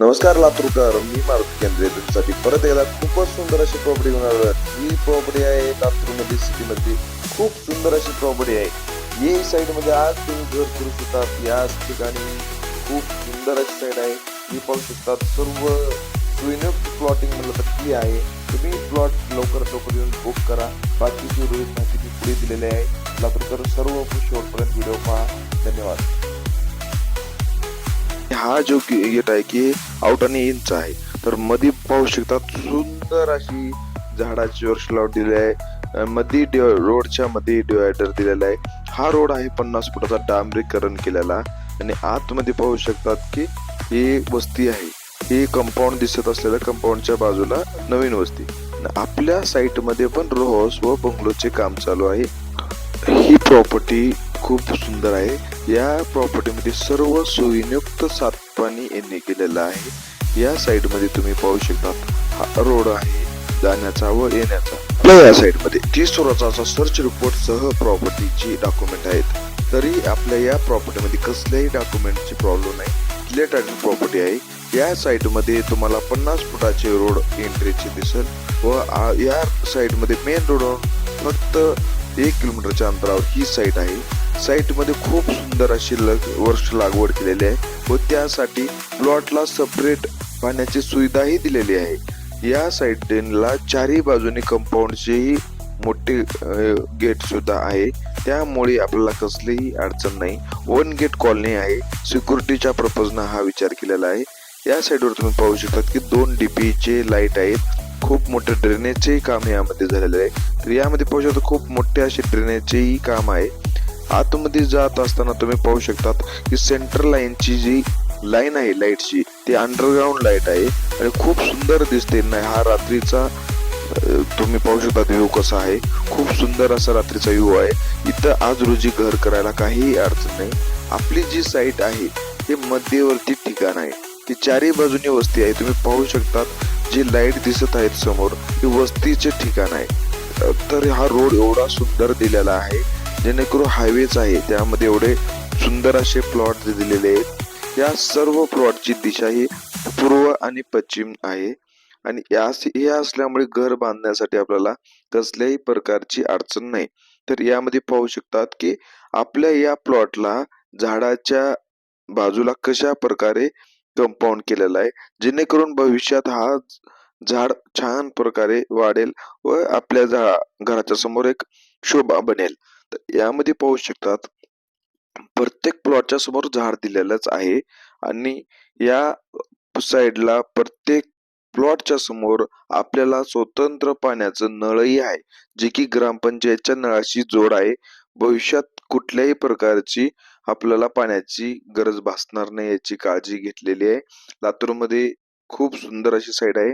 नमस्कार लातूरकर. मी मारुती केंद्रे. तुमच्यासाठी परत एकदा खूपच सुंदर अशी प्रॉपर्टी होणार ही प्रॉपर्टी आहे लातूरमध्ये सिटीमध्ये खूप सुंदर अशी प्रॉपर्टी आहे. ये साईडमध्ये आज तुम्ही घर करू शकतात. याच ठिकाणी खूप सुंदर अशी साईड आहे. ही पाहू शकतात सर्व सुविनियुक्त प्लॉटिंग म्हणलं तर ती आहे. तुम्ही प्लॉट लवकरात लवकर येऊन बुक करा. बाकीची रोहित माहिती पुढे दिलेली आहे. लातूरकर सर्व शेवटपर्यंत व्हिडिओ पहा. धन्यवाद. हा जो गेट आहे की आउट आणि इनचा आहे. तर मध्ये पाहू शकतात सुंदर अशी झाडाची वर्ष लावलेली आहे. मध्ये डि- रोडच्या मध्ये डिवायडर दिलेला आहे. हा रोड आहे पन्नास फुटाचा डांबरीकरण केलेला. आणि आतमध्ये पाहू शकतात की ही वस्ती आहे. ही कंपाऊंड दिसत असलेल्या कंपाऊंडच्या बाजूला नवीन वस्ती. आपल्या साईटमध्ये पण रोहस व बंगलोचे काम चालू आहे. ही प्रॉपर्टी खूप सुंदर आहे. या प्रॉपर्टीमध्ये सर्व सुविनियुक्त सातपाणी यांनी केलेलं आहे. या साइडमध्ये तुम्ही पाहू शकता हा रोड आहे जाण्याचा व येण्याचा. आपल्या या साइडमध्ये तीस स्वराचा सर्च रिपोर्ट सह प्रॉपर्टीची डॉक्युमेंट आहेत. तरी आपल्या या प्रॉपर्टी मध्ये कसल्याही डॉक्युमेंटची प्रॉब्लेम नाही. क्लिअर टायटल प्रॉपर्टी आहे. या साइडमध्ये तुम्हाला पन्नास फुटाचे रोड एंट्रीचे दिसेल व या साइडमध्ये मेन रोड फक्त एक किलोमीटरच्या अंतरावर ही साईट आहे. साईटमध्ये खूप सुंदर अशी लग वर्ष लागवड केलेली आहे. व त्यासाठी प्लॉटला सपरेट पाण्याची सुविधाही दिलेली आहे. या साईडला चारही बाजूने कंपाऊंडचेही मोठे गेट सुद्धा आहे. त्यामुळे आपल्याला कसलीही अडचण नाही. वन गेट कॉलनी आहे. सिक्युरिटीच्या प्रपोजनं हा विचार केलेला आहे. या साईडवर तुम्ही पाहू शकता की दोन डीपीचे लाइट आहेत. खूप मोठे ड्रेनेजचेही काम यामध्ये झालेले आहे. तर यामध्ये पाहू शकता खूप मोठे असे ड्रेनेजचेही काम आहे. आतमध्ये जात असताना तुम्ही पाहू शकतात की सेंटर लाईनची जी लाईन आहे लाईटची ती अंडरग्राऊंड लाइट आहे. आणि खूप सुंदर दिसते. नाही हा रात्रीचा तुम्ही पाहू शकता व्ह्यू कसा आहे. खूप सुंदर असा रात्रीचा व्ह्यू आहे. इथं आज रोजी घर करायला काहीही अडचण नाही. आपली जी साईट आहे हे मध्यवर्ती ठिकाण आहे. ती चारही बाजूनी वस्ती आहे. तुम्ही पाहू शकतात जी लाइट दिसत आहेत समोर हे वस्तीचे ठिकाण आहे. तर हा रोड एवढा सुंदर दिलेला आहे. जेणेकरून हायवेच आहे त्यामध्ये एवढे सुंदर असे प्लॉट दिलेले आहेत. या सर्व प्लॉटची दिशा ही पूर्व आणि पश्चिम आहे. आणि या हे असल्यामुळे घर बांधण्यासाठी आपल्याला कसल्याही प्रकारची अडचण नाही. तर यामध्ये पाहू शकतात की आपल्या या प्लॉटला झाडाच्या बाजूला कशा प्रकारे कंपाऊंड केलेला आहे. जेणेकरून भविष्यात हा झाड छान प्रकारे वाढेल व आपल्या झा घराच्या समोर एक शोभा बनेल. यामध्ये पाहू शकतात. प्रत्येक प्लॉटच्या समोर झाड दिलेलंच आहे आणि या साईडला प्रत्येक प्लॉटच्या समोर आपल्याला स्वतंत्र पाण्याचं नळही आहे जे की ग्रामपंचायतच्या नळाशी जोड आहे. भविष्यात कुठल्याही प्रकारची आपल्याला पाण्याची गरज भासणार नाही याची काळजी घेतलेली आहे. लातूरमध्ये खूप सुंदर अशी साईड आहे.